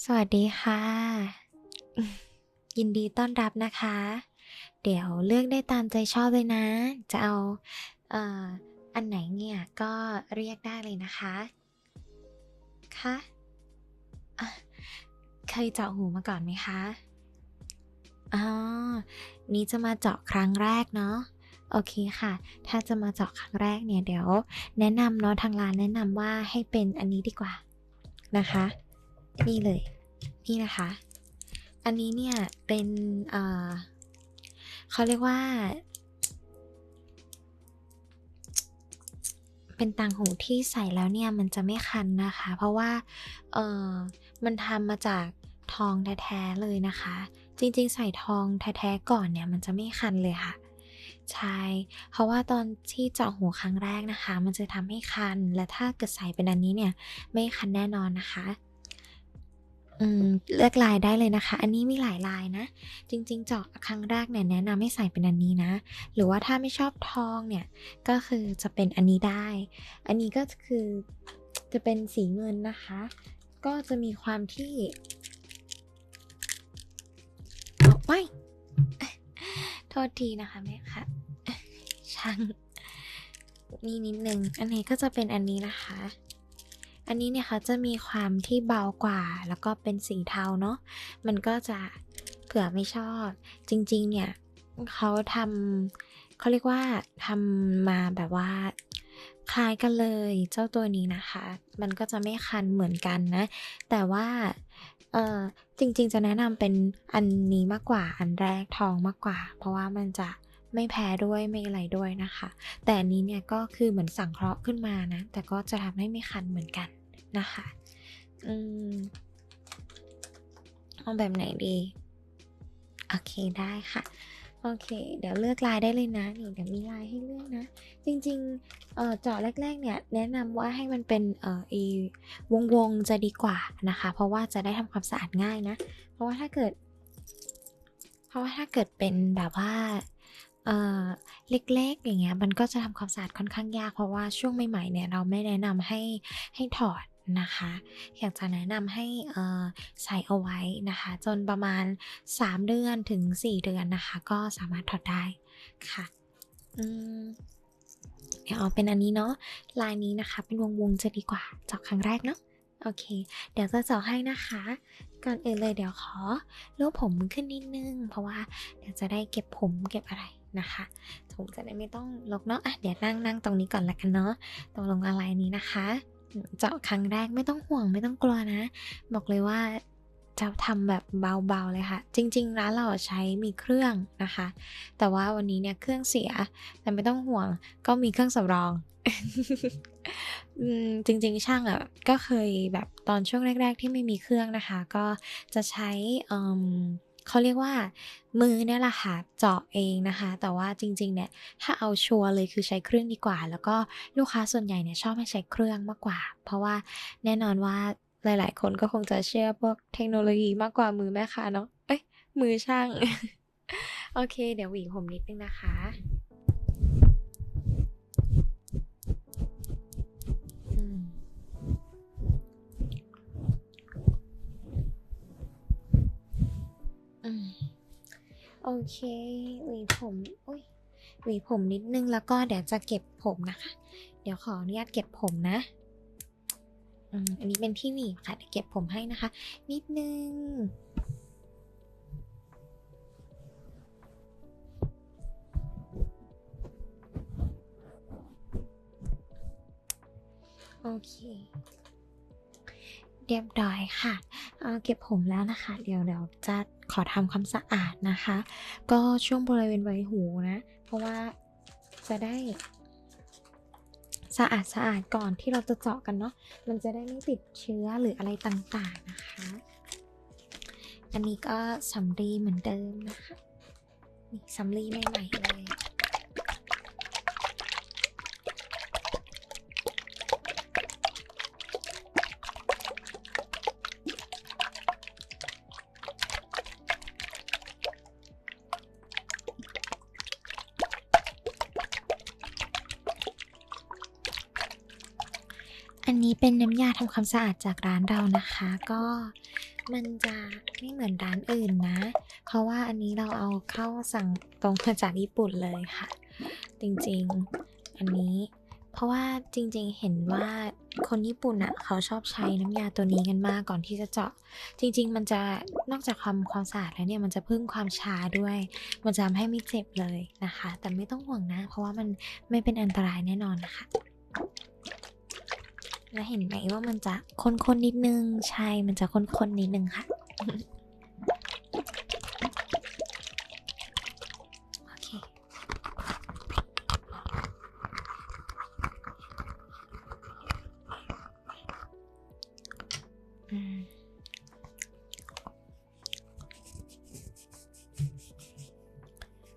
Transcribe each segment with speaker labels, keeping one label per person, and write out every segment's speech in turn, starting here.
Speaker 1: สวัสดีค่ะ ยินดีต้อนรับนะคะ เดี๋ยวเลือกได้ตามใจชอบเลยนะ จะเอาเอ่ออันไหนเนี่ยก็เรียกได้เลยนะคะคะอะเคยเจาะหูมาก่อนไหมคะอ๋อนี่จะมาเจาะครั้งแรกเนาะโอเคค่ะ ถ้าจะมาเจาะครั้งแรกเนี่ยเดี๋ยว แนะนำเนาะทางร้านแนะนำว่าให้เป็นอันนี้ดีกว่านะคะ นี่เลย นี่นะคะ อันนี้เนี่ยเป็นเขาเรียกว่า เป็นต่างหูที่ใส่แล้วเนี่ยมันจะไม่คันนะคะ เพราะว่าเออมันทำมาจากทองแท้ ๆ เลยนะคะ จริงๆ ใส่ทองแท้ ๆ ก่อนเนี่ยมันจะไม่คันเลยค่ะใช่เพราะว่าตอนที่เจาะหูครั้งแรกนะคะ มันจะทำให้คัน และถ้าเกิดใส่เป็นอันนี้เนี่ย ไม่คันแน่นอนนะคะ อืมเลือกลายได้เลยนะคะ อันนี้มีหลายลายนะ จริงๆเจาะครั้งแรกเนี่ยแนะนำให้ใส่เป็นอันนี้นะ หรือว่าถ้าไม่ชอบทองเนี่ยก็คือจะเป็นอันนี้ได้ อันนี้ก็คือจะเป็นสีเงินนะคะ ก็จะมีความที่เอาไม่โทษทีนะคะแม่ค่ะช่างนี่นิดนึง อันนี้ก็จะเป็นอันนี้นะคะ อันนี้เนี่ยเขาจะมีความที่เบากว่า แล้วก็เป็นสีเทาเนาะ มันก็จะเผื่อไม่ชอบ จริงๆ เนี่ยเขาทำเขาเรียกว่าทำมาแบบว่าคล้ายกันเลยเจ้าตัวนี้นะคะ มันก็จะไม่คันเหมือนกันนะ แต่ว่าเออจริงๆ จะแนะนำเป็นอันนี้มากกว่าอันแรกทองมากกว่า เพราะว่ามันจะ ไม่แพ้ด้วยไม่อะไรด้วยนะคะ แต่อันนี้เนี่ยก็คือเหมือนสังเคราะห์ขึ้นมานะ แต่ก็จะทำให้ไม่คันเหมือนกันนะคะอืมเอาแบบไหนดี โอเคได้ค่ะโอเค เดี๋ยวเลือกลายได้เลยนะ นี่เดี๋ยวมีลายให้เลือกนะ จริงๆเอ่อจาะแรก ๆ เนี่ย แนะนำว่าให้มันเป็นเอ่ออีวงวงๆจะดีกว่านะคะ เพราะว่าจะได้ทำความสะอาดง่ายนะ เพราะว่าถ้าเกิด เพราะว่าถ้าเกิดเป็นแบบว่า เอ่อเล็กๆ อย่างเงี้ยมันก็จะทำความสะอาดค่อนข้างยากเพราะว่าช่วงใหม่ๆเนี่ยเราไม่แนะนำให้ให้ถอดนะคะ อยากจะแนะนำให้ใส่เอาไว้นะคะ จนประมาณ 3 เดือนถึง 4 เดือนนะคะ ก็สามารถถอดได้ค่ะอืมเดี๋ยวเอาเป็นอันนี้เนาะลายนี้นะคะ เป็นวงวงๆจะดีกว่าเจาะครั้งแรกเนาะโอเค เดี๋ยวจะเจาะให้นะคะ ก่อนอื่นเลยเดี๋ยวขอรูปผมขึ้นนิดนึง เพราะว่าเดี๋ยวจะได้เก็บผมเก็บอะไร นะคะผมจะได้ไม่ต้องลกเนาะอะเดี๋ยวนั่งนั่งตรงนี้ก่อนละกันเนาะตรงลงอะไรนี้นะคะ เจาะครั้งแรกไม่ต้องห่วงไม่ต้องกลัวนะ บอกเลยว่าจะทำแบบเบาๆเลยค่ะ จริงๆร้านเราใช้มีเครื่องนะคะ แต่ว่าวันนี้เนี่ยเครื่องเสียแต่ไม่ต้องห่วงก็มีเครื่องสำรองจริงๆช่างอะก็เคยแบบตอนช่วงแรก ๆ ที่ไม่มีเครื่องนะคะ ก็จะใช้ เขาเรียกว่ามือเนี่ยแหละค่ะเจาะเองนะคะ แต่ว่าจริงๆเนี่ยถ้าเอาชัวร์เลยคือใช้เครื่องดีกว่า แล้วก็ลูกค้าส่วนใหญ่เนี่ยชอบให้ใช้เครื่องมากกว่า เพราะว่าแน่นอนว่าหลายๆ คนก็คงจะเชื่อพวกเทคโนโลยีมากกว่ามือแม่ค้าเนาะเอ้ยมือช่าง โอเค เดี๋ยวหวีผมนิดนึงนะคะ โอเคหวีผมอุ้ยหวีผมนิดนึงแล้วก็เดี๋ยวจะเก็บผมนะคะ เดี๋ยวขออนุญาตเก็บผมนะอืมอันนี้เป็นที่หนีบค่ะเดี๋ยวเก็บผมให้นะคะ นิดนึงโอเคเรียบร้อยค่ะเอ่อเก็บผมแล้วนะคะ เดี๋ยวเดี๋ยวจะ ขอทำความสะอาดนะคะ ก็ช่วงบริเวณใบหูนะ เพราะว่าจะได้ สะอาดสะอาดก่อนที่เราจะเจาะกันเนาะ มันจะได้ไม่ติดเชื้อหรืออะไรต่างๆนะคะ อันนี้ก็สำลีเหมือนเดิมนะคะ นี่สำลีใหม่ๆเลย เป็นน้ำยาทำความสะอาดจากร้านเรานะคะ ก็มันจะไม่เหมือนร้านอื่นนะ เพราะว่าอันนี้เราเอาเข้าสั่งตรงมาจากญี่ปุ่นเลยค่ะ จริงๆอันนี้ เพราะว่าจริงๆเห็นว่าคนญี่ปุ่นอะเขาชอบใช้น้ำยาตัวนี้กันมากก่อนที่จะเจาะ จริง ๆ มันจะนอกจากความความสะอาดแล้วเนี่ยมันจะพึ่งความชาด้วย มันจะทำให้ไม่เจ็บเลยนะคะ แต่ไม่ต้องห่วงนะ เพราะว่ามันไม่เป็นอันตรายแน่นอนนะคะ แล้วเห็นไหมว่ามันจะข้นๆนิดนึง ใช่ มันจะข้นๆนิดนึงค่ะ โอเค อืม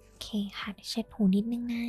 Speaker 1: โอเคค่ะเช็ดหูนิดนึงนะ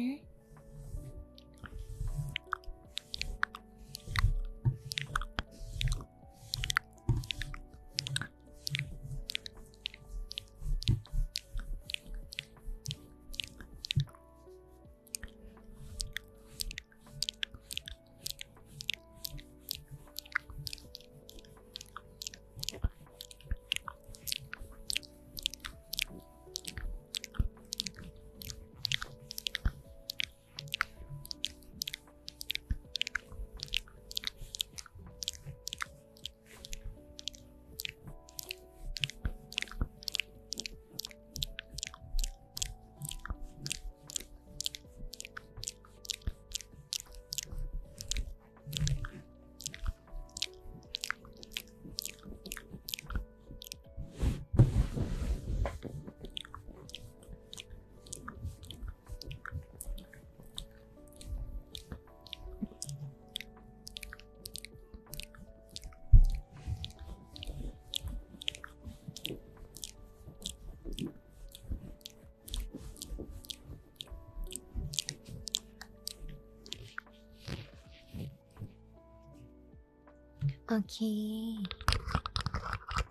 Speaker 1: เค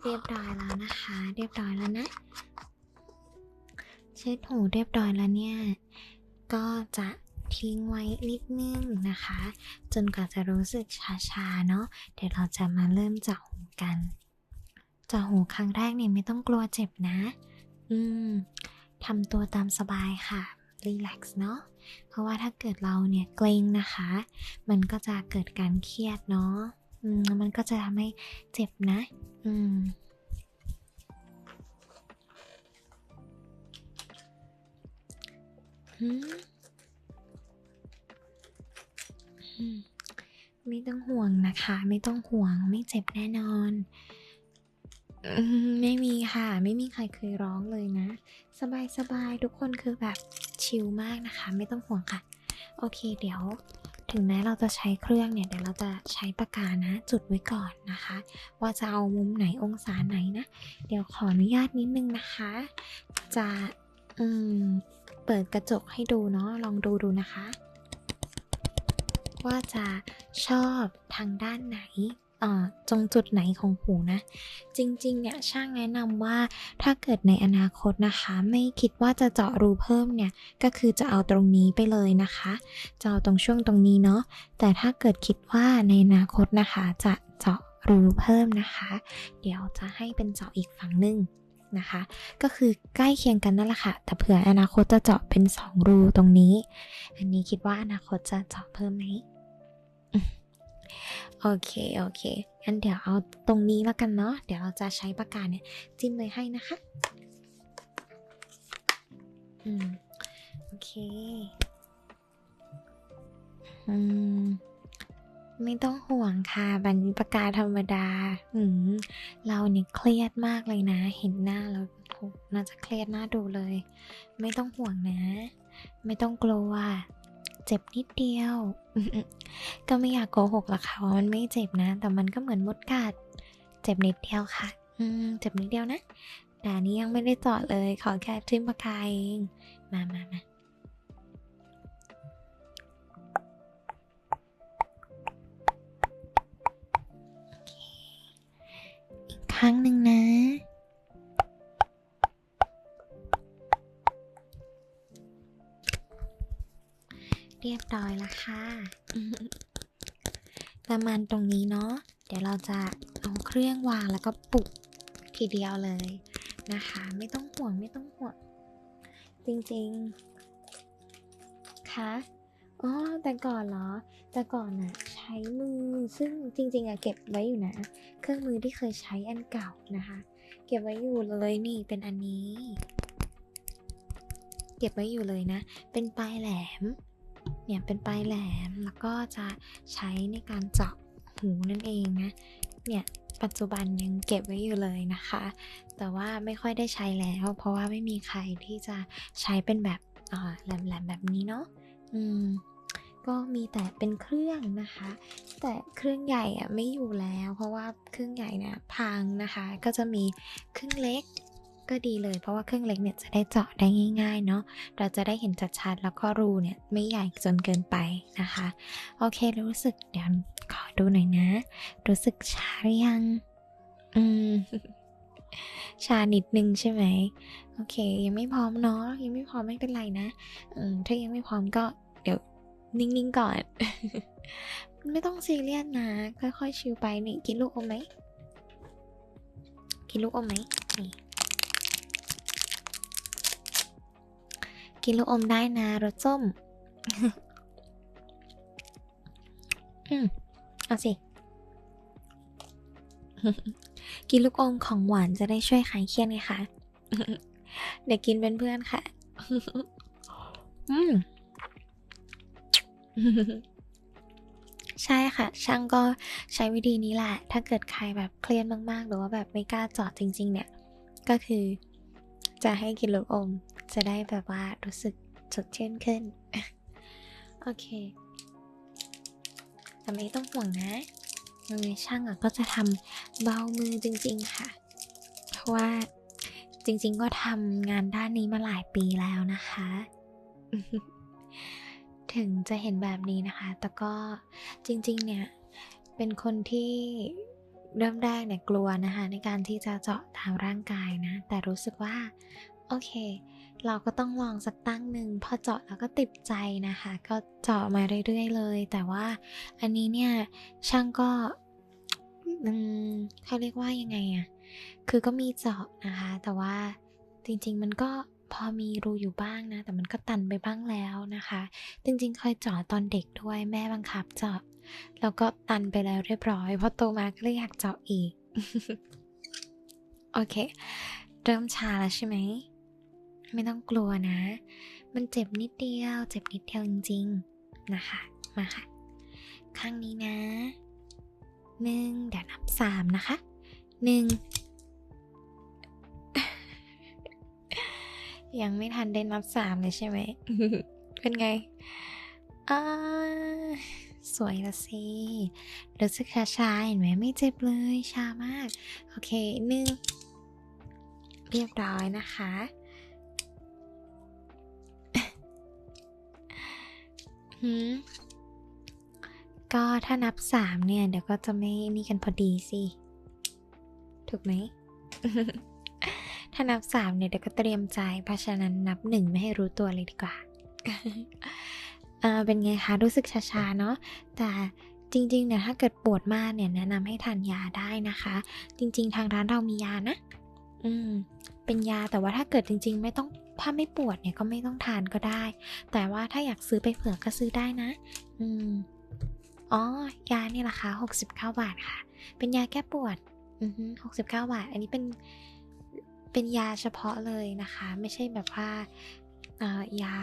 Speaker 1: เรียบร้อยแล้วนะคะ เรียบร้อยแล้วนะเช็ดหูเรียบร้อยแล้วเนี่ย ก็จะทิ้งไว้นิดนึงนะคะ จนกว่าจะรู้สึกชาๆเนาะเดี๋ยวเราจะมาเริ่มเจาะหูกันเจาะหูครั้งแรกเนี่ยไม่ต้องกลัวเจ็บนะ อืมทำตัวตามสบายค่ะรีแลกซ์เนาะเพราะว่าถ้าเกิดเราเนี่ยเกรงนะคะ มันก็จะเกิดการเครียดเนาะ อืมมันก็จะทำให้เจ็บนะ อืมืไม่ต้องห่วงนะคะ ไม่ต้องห่วงไม่เจ็บแน่นอน ไม่มีค่ะ ไม่มีใครเคยร้องเลยนะ สบายสบายทุกคนคือแบบชิลมากนะคะ ไม่ต้องห่วงค่ะ โอเคเดี๋ยว ถึงแม้เราจะใช้เครื่องเนี่ยเดี๋ยวเราจะใช้ปากกานะ จุดไว้ก่อนนะคะ ว่าจะเอามุมไหนองศาไหนนะ เดี๋ยวขออนุญาตนิดนึงนะคะ จะเปิดกระจกให้ดูเนาะลองดูดูนะคะ ว่าจะชอบทางด้านไหน ตรงจุดไหนของหูนะ จริงๆเนี่ยช่างแนะนำว่าถ้าเกิดในอนาคตนะคะ ไม่คิดว่าจะเจาะรูเพิ่มเนี่ยก็คือจะเอาตรงนี้ไปเลยนะคะจะเอาตรงช่วงตรงนี้เนาะแต่ถ้าเกิดคิดว่าในอนาคตนะคะ จะเจาะรูเพิ่มนะคะ เดี๋ยวจะให้เป็นเจาะอีกฝั่งหนึ่งนะคะ ก็คือใกล้เคียงกันนั่นแหละค่ะ แต่เผื่ออนาคตจะเจาะเป็น 2 รูตรงนี้ อันนี้คิดว่าอนาคตจะเจาะเพิ่มไหมอืม โอเค โอเคงั้นเดี๋ยวเอาตรงนี้แล้วกันเนาะ เดี๋ยวเราจะใช้ปากกาเนี่ยจิ้มเลยให้นะคะ อืม โอเค อืม ไม่ต้องห่วงค่ะบันมีปากกาธรรมดา อืม เราเนี่ยเครียดมากเลยนะ เห็นหน้าแล้วน่าจะเครียดหน้าดูเลย ไม่ต้องห่วงนะ ไม่ต้องกลัว เจ็บนิดเดียว ก็ไม่อยากโกหกหรอกค่ะว่ามันไม่เจ็บนะ แต่มันก็เหมือนมดกัด เจ็บนิดเดียวค่ะ อืม เจ็บนิดเดียวนะ แต่นี้ยังไม่ได้เจาะเลย ขอแค่ทิมปากกาเอง มามามาอีกครั้งหนึ่งนะ เรียบร้อยแล้วค่ะ ประมาณตรงนี้เนาะ เดี๋ยวเราจะเอาเครื่องวางแล้วก็ปลุกทีเดียวเลยนะคะ ไม่ต้องห่วงไม่ต้องห่วง จริงๆคะอ๋อ แต่ก่อนเหรอ แต่ก่อนน่ะใช้มือ ซึ่งจริงๆอะเก็บไว้อยู่นะ เครื่องมือที่เคยใช้อันเก่านะคะ เก็บไว้อยู่เลยนี่เป็นอันนี้ เก็บไว้อยู่เลยนะ เป็นปลายแหลม เนี่ยเป็นปลายแหลมแล้วก็จะใช้ในการเจาะหูนั่นเองนะเนี่ยปัจจุบันยังเก็บไว้อยู่เลยนะคะ แต่ว่าไม่ค่อยได้ใช้แล้ว เพราะว่าไม่มีใครที่จะใช้เป็นแบบแหลมๆแบบนี้เนาะอืมก็มีแต่เป็นเครื่องนะคะ แต่เครื่องใหญ่อะไม่อยู่แล้ว เพราะว่าเครื่องใหญ่เนี่ยพังนะคะ ก็จะมีเครื่องเล็ก ก็ดีเลยเพราะว่าเครื่องเล็กเนี่ยจะได้เจาะได้ง่ายๆเนาะเราจะได้เห็นชัดๆแล้วก็รูเนี่ยไม่ใหญ่จนเกินไปนะคะ โอเครู้สึกเดี๋ยวขอดูหน่อยนะ รู้สึกชาหรือยัง อืมชานิดนึงใช่ไหมโอเค ยังไม่พร้อมเนาะยังไม่พร้อมไม่เป็นไรนะถ้ายังไม่พร้อมก็เดี๋ยวนิ่งๆก่อน ไม่ต้องซีเรียสนะ ค่อยๆชิลไปนี่กินลูกอมไหมกินลูกอมไหมนี่ กินลูกอมได้นะรสส้ม อืมเอาสิ กินลูกอมของหวานจะได้ช่วยคลายเครียดไงคะ เดี๋ยวกินเป็นเพื่อนค่ะ อืมใช่ค่ะ ช่างก็ใช้วิธีนี้แหละ ถ้าเกิดใครแบบเครียดมากๆ หรือว่าแบบไม่กล้าจอดจริง ๆ เนี่ย ก็คือ จะให้กินลูกอม จะได้แบบว่ารู้สึกสดชื่นขึ้น โอเคแต่ไม่ต้องห่วงนะมือช่างอะก็จะทำเบามือจริง ๆ ค่ะ เพราะว่าจริง ๆ ก็ทำงานด้านนี้มาหลายปีแล้วนะคะ ถึงจะเห็นแบบนี้นะคะ แต่ก็จริง ๆ เนี่ย เป็นคนที่เริ่มแรกเนี่ยกลัวนะคะ ในการที่จะเจาะตามร่างกายนะ แต่รู้สึกว่า โอเค เราก็ต้องลองสักตั้งหนึ่งพอเจาะแล้วก็ติดใจนะคะ ก็เจาะมาเรื่อยๆเลย แต่ว่าอันนี้เนี่ยช่างก็อืมเขาเรียกว่ายังไงอะคือก็มีเจาะนะคะ แต่ว่าจริงๆมันก็พอมีรูอยู่บ้างนะ แต่มันก็ตันไปบ้างแล้วนะคะ จริงๆเคยเจาะตอนเด็กด้วยแม่บังคับเจาะ แล้วก็ตันไปแล้วเรียบร้อยพอโตมาก็เลยอยากเจาะอีก โอเค เริ่มชาแล้วใช่ไหม ไม่ต้องกลัวนะ มันเจ็บนิดเดียว เจ็บนิดเดียวจริงๆ นะคะ มาค่ะ ข้างนี้นะหนึ่งเดี๋ยวนับสามนะคะหนึ่งยังไม่ทันได้นับสามเลยใช่ไหม เป็นไงอ่าสวยละสิรู้สึกชาๆเห็นไหมไม่เจ็บเลยชามาก โอเคหนึ่งเรียบร้อยนะคะ หืมก็ถ้านับสามเนี่ย เดี๋ยวก็จะไม่นี่กันพอดีสิ ถูกไหม ถ้านับสามเนี่ยเดี๋ยวก็เตรียมใจ เพราะฉะนั้นนับหนึ่งไม่ให้รู้ตัวเลยดีกว่าอ่าเป็นไงคะ รู้สึกชาๆเนาะแต่จริงๆเนี่ยถ้าเกิดปวดมากเนี่ยแนะนำให้ทานยาได้นะคะ จริง ๆ ทางร้านเรามียานะ อืมเป็นยาแต่ว่าถ้าเกิดจริง ๆ ไม่ต้อง ถ้าไม่ปวดเนี่ยก็ไม่ต้องทานก็ได้ แต่ว่าถ้าอยากซื้อไปเผื่อก็ซื้อได้นะ อืมอ๋อยาเนี่ยราคา 69 บาทค่ะ เป็นยาแก้ปวด อือฮึ69บาท อันนี้เป็น เป็นยาเฉพาะเลยนะคะ ไม่ใช่แบบว่าเอ่อยา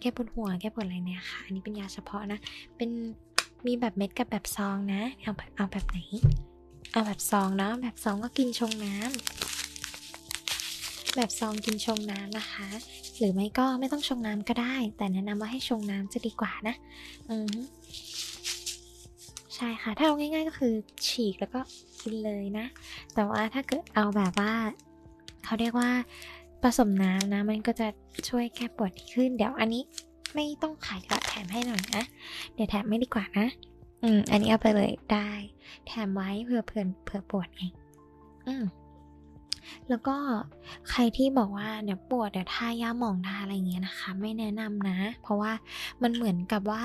Speaker 1: แก้ปวดหัว แก้ปวดอะไรเนี่ยค่ะ อันนี้เป็นยาเฉพาะนะ เป็นมีแบบเม็ดกับแบบซองนะ เอาเอาแบบไหน เอาแบบซองเนาะ แบบซองก็กินชงน้ำ แบบซองกินชงน้ำนะคะ หรือไม่ก็ไม่ต้องชงน้ำก็ได้ แต่แนะนำว่าให้ชงน้ำจะดีกว่านะ อือใช่ค่ะ ถ้าเอาง่ายๆก็คือฉีกแล้วก็กินเลยนะ แต่ว่าถ้าเกิดเอาแบบว่า เขาเรียกว่าผสมน้ำนะ มันก็จะช่วยแก้ปวดดีขึ้น เดี๋ยวอันนี้ไม่ต้องขายก็แถมให้หน่อยนะ เดี๋ยวแถมไม่ดีกว่านะ อืม อันนี้เอาไปเลยได้ แถมไว้เผื่อเผื่อเผื่อปวดไง อืม แล้วก็ใครที่บอกว่าเดี๋ยวปวดเดี๋ยวทายาหมองทาอะไรอย่างเงี้ยนะคะ ไม่แนะนำนะ เพราะว่ามันเหมือนกับว่า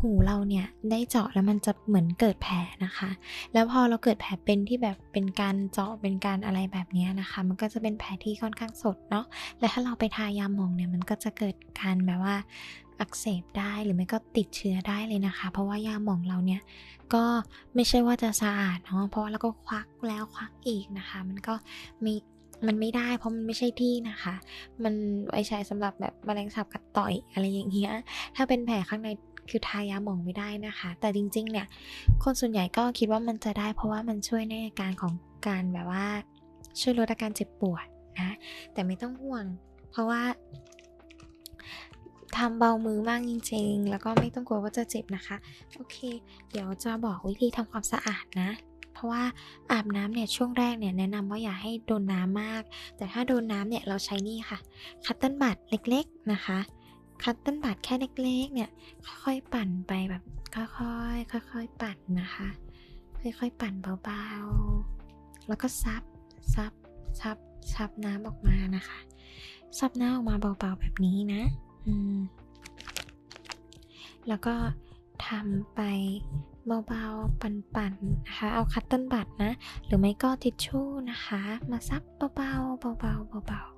Speaker 1: หูเราเนี่ยได้เจาะแล้วมันจะเหมือนเกิดแผลนะคะ แล้วพอเราเกิดแผลเป็นที่แบบเป็นการเจาะเป็นการอะไรแบบเนี้ยนะคะ มันก็จะเป็นแผลที่ค่อนข้างสดเนาะและถ้าเราไปทายาหมองเนี่ยมันก็จะเกิดการแบบว่า อักเสบได้หรือไม่ก็ติดเชื้อได้เลยนะคะ เพราะว่ายาหมองเราเนี่ยก็ไม่ใช่ว่าจะสะอาดเนาะเพราะว่าเราก็ควักแล้วควักอีกนะคะ มันก็ม่มันไม่ได้เพราะมันไม่ใช่ที่นะคะ มันไว้ใช้สำหรับแบบแมลงสาบกัดต่อยอะไรอย่างเงี้ยถ้าเป็นแผลข้างในคือทายาหมองไม่ได้นะคะ แต่จริงๆเนี่ยคนส่วนใหญ่ก็คิดว่ามันจะได้ เพราะว่ามันช่วยในอาการของการแบบว่าช่วยลดอาการเจ็บปวดนะแต่ไม่ต้องห่วง เพราะว่า ทำเบามือมากจริงๆ แล้วก็ไม่ต้องกลัวว่าจะเจ็บนะคะ โอเค เดี๋ยวจะบอกวิธีทำความสะอาดนะ เพราะว่าอาบน้ำเนี่ยช่วงแรกเนี่ยแนะนำว่าอย่าให้โดนน้ำมาก แต่ถ้าโดนน้ำเนี่ยเราใช้นี่ค่ะ คัตเติ้ลบัตเล็กๆนะคะคัตเติ้ลบัตแค่เล็กๆ เนี่ยค่อยๆปั่นไปแบบค่อยๆค่อยๆปั่นนะคะ ค่อยๆปั่นเบาๆ แล้วก็ซับซับซับซับน้ำออกมานะคะซับน้ำออกมาเบาๆแบบนี้นะ แล้วก็ทำไปเบาๆ ปั่นๆ นะคะ เอาคัตเติ้ลบัตนะ หรือไม่ก็ทิชชู่นะคะ มาซับเบาๆ เบาๆ เบาๆ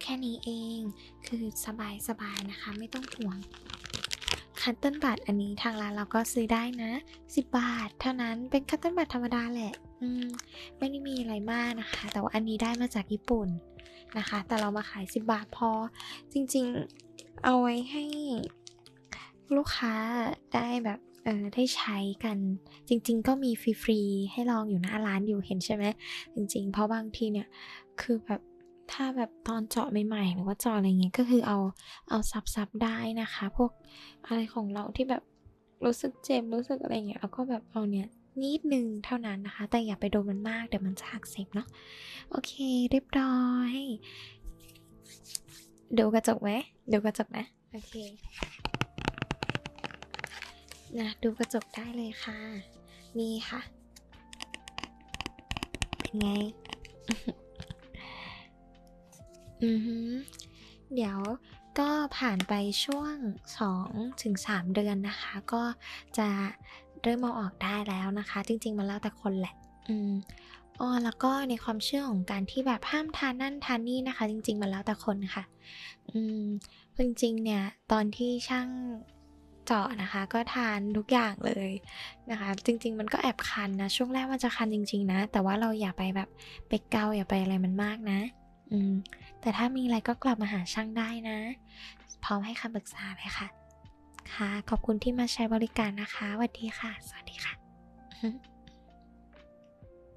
Speaker 1: แค่นี้เอง คือสบายๆ นะคะ ไม่ต้องห่วง คัตเติ้ลบัตอันนี้ทางร้านเราก็ซื้อได้นะ 10 บาท เท่านั้น เป็นคัตเติ้ลบัตธรรมดาแหละ อืม ไม่ได้มีอะไรมากนะคะ แต่ว่าอันนี้ได้มาจากญี่ปุ่น นะคะ แต่เรามาขาย 10 บาทพอ จริงๆ เอาไว้ให้ลูกค้าได้แบบเออได้ใช้กันจริง ๆ ก็มีฟรีๆให้ลองอยู่หน้าร้านอยู่เห็นใช่ไหมจริง ๆ เพราะบางทีเนี่ยคือแบบถ้าแบบตอนเจาะใหม่ๆหรือว่าเจาะอะไรเงี้ยก็คือเอาเอาซับๆได้นะคะ พวกอะไรของเราที่แบบรู้สึกเจ็บรู้สึกอะไรเงี้ยเราก็แบบเอาเนี่ย นิดนึงเท่านั้นนะคะ แต่อย่าไปโดนมันมากเดี๋ยวมันจะอักเสบเนาะโอเคเรียบร้อยดูกระจกไหมดูกระจกนะโอเคนะดูกระจกได้เลยค่ะ นี่ค่ะ เป็นไง อือหือเดี๋ยวก็ผ่านไปช่วง 2-3ถึง3เดือนนะคะ ก็จะ เริ่มเอาออกได้แล้วนะคะ จริง ๆ มันแล้วแต่คนแหละ อืมอ๋อแล้วก็ในความเชื่อของการที่แบบห้ามทานนั่นทานนี่นะคะ จริง ๆ มันแล้วแต่คนค่ะ อืมจริง ๆ เนี่ย ตอนที่ช่างเจาะนะคะ ก็ทานทุกอย่างเลยนะคะ จริง ๆ มันก็แอบคันนะ ช่วงแรกมันจะคันจริง ๆ นะ แต่ว่าเราอย่าไปแบบไปเกาอย่าไปอะไรมันมากนะ อืมแต่ถ้ามีอะไรก็กลับมาหาช่างได้นะ พร้อมให้คำปรึกษาเลยค่ะ ค่ะ ขอบคุณที่มาใช้บริการนะคะสวัสดีค่ะ สวัสดีค่ะ